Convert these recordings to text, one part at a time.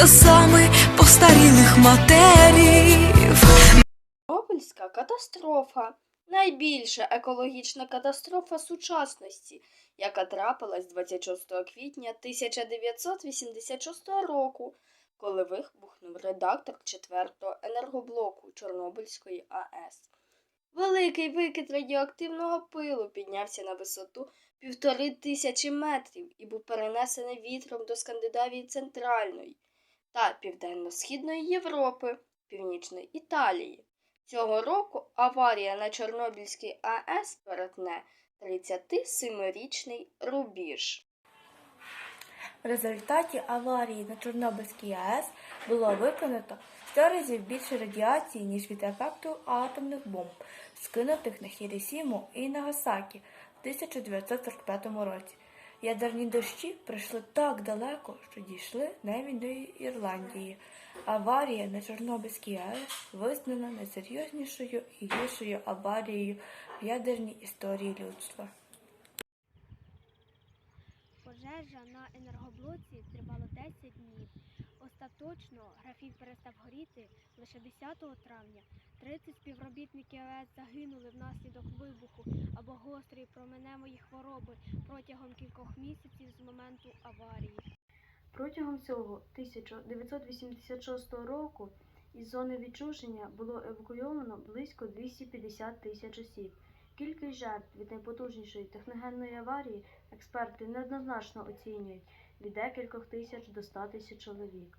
сльозами постарілих матерів. Чорнобильська катастрофа найбільша екологічна катастрофа сучасності, яка трапилась 26 квітня 1986 року, коли вибухнув реактор 4-го енергоблоку Чорнобильської АЕС. Великий викид радіоактивного пилу піднявся на висоту півтори тисячі метрів і був перенесений вітром до Скандинавії Центральної та Південно-Східної Європи, Північної Італії. Цього року аварія на Чорнобильській АЕС перетне 37-річний рубіж. В результаті аварії на Чорнобильській АЕС було виконано 100 разів більше радіації, ніж від ефекту атомних бомб, скинутих на Хіросіму і Нагасакі в 1945 році. Ядерні дощі прийшли так далеко, що дійшли навіть до Ірландії. Аварія на Чорнобильській АЕС визнана найсерйознішою і гіршою аварією в ядерній історії людства. Пожежа на енергоблоці тривала 10 днів. Остаточно графік перестав горіти лише 10 травня. 30 співробітників АЕС загинули внаслідок вибуху або гострої променевої хвороби протягом кількох місяців з моменту аварії. Протягом цього 1986 року із зони відчуження було евакуйовано близько 250 тисяч осіб. Кількість жертв від найпотужнішої техногенної аварії експерти неоднозначно оцінюють від декількох тисяч до 100 тисяч чоловік.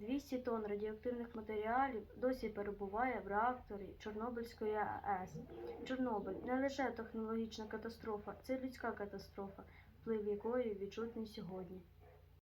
200 тонн радіоактивних матеріалів досі перебуває в реакторі Чорнобильської АЕС. Чорнобиль не лише технологічна катастрофа, це людська катастрофа, вплив якої відчутний сьогодні.